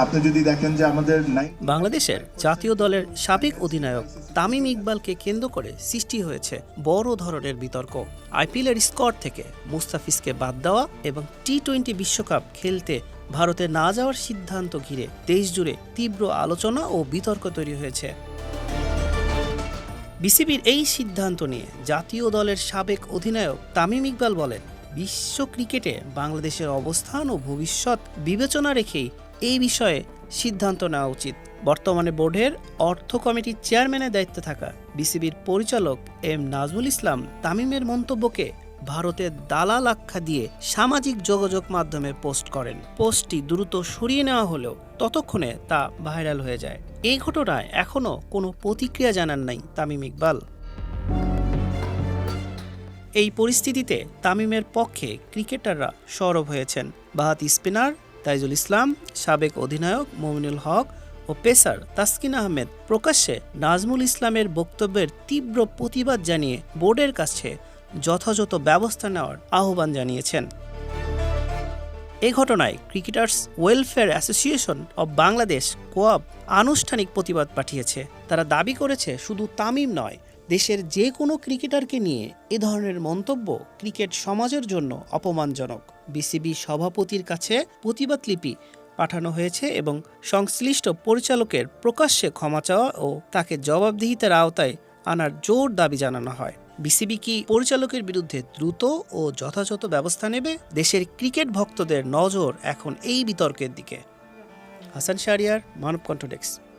আপনি যদি দেখেন যে আমাদের বাংলাদেশের জাতীয় দলের সাবেক অধিনায়ক তামিম ইকবালকে কেন্দ্র করে সৃষ্টি হয়েছে বড় ধরনের বিতর্ক। আইপিএলের স্কোর থেকে মুস্তাফিজকে বাদ দেওয়া এবং টি টোয়েন্টি বিশ্বকাপ খেলতে ভারতে না যাওয়ার সিদ্ধান্ত ঘিরে দেশ জুড়ে তীব্র আলোচনা ও বিতর্ক তৈরি হয়েছে। বিসিবির এই সিদ্ধান্ত নিয়ে জাতীয় দলের সাবেক অধিনায়ক তামিম ইকবাল বলেন, বিশ্ব ক্রিকেটে বাংলাদেশের অবস্থান ও ভবিষ্যৎ বিবেচনা রেখেই এই বিষয়ে সিদ্ধান্ত নেওয়া উচিত। বর্তমানে বোর্ডের অর্থ কমিটির চেয়ারম্যানের দায়িত্বে থাকা বিসিবির পরিচালক এম নাজমুল ইসলাম তামিমের মন্তব্যকে ভারতের দালাল আখ্যা দিয়ে সামাজিক যোগাযোগ মাধ্যমে পোস্ট করেন। পোস্টটি দ্রুত সরিয়ে নেওয়া হলেও ততক্ষণে তা ভাইরাল হয়ে যায়। এই ঘটনায় এখনও কোনো প্রতিক্রিয়া জানান নাই তামিম ইকবাল। এই পরিস্থিতিতে তামিমের পক্ষে ক্রিকেটাররা সরব হয়েছেন। বাহাতি স্পিনার তাইজুল ইসলাম, সাবেক অধিনায়ক মমিনুল হক ও পেসার তাসকিন আহমেদ প্রকাশ্যে নাজমুল ইসলামের বক্তব্যের তীব্র প্রতিবাদ জানিয়ে বোর্ডের কাছে যথাযথ ব্যবস্থা নেওয়ার আহ্বান জানিয়েছেন। এ ঘটনায় cricketers welfare association of Bangladesh কোয়াব আনুষ্ঠানিক প্রতিবাদ পাঠিয়েছে। তারা দাবি করেছে, শুধু তামিম নয় দেশের যে কোনো ক্রিকেটারকে নিয়ে এ ধরনের মন্তব্য ক্রিকেট সমাজের জন্য অপমানজনক। বিসিবি সভাপতির কাছে প্রতিবাদ লিপি পাঠানো হয়েছে এবং সংশ্লিষ্ট পরিচালকের প্রকাশ্যে ক্ষমা চাওয়া ও তাকে জবাবদিহিতার আওতায় আনার জোর দাবি জানানো হয়। বিসিবি কি পরিচালকের বিরুদ্ধে দ্রুত ও যথাযথ ব্যবস্থা নেবে? দেশের ক্রিকেট ভক্তদের নজর এখন এই বিতর্কের দিকে। হাসান শাহরিয়ার মানব কণ্ঠ ডেস্ক।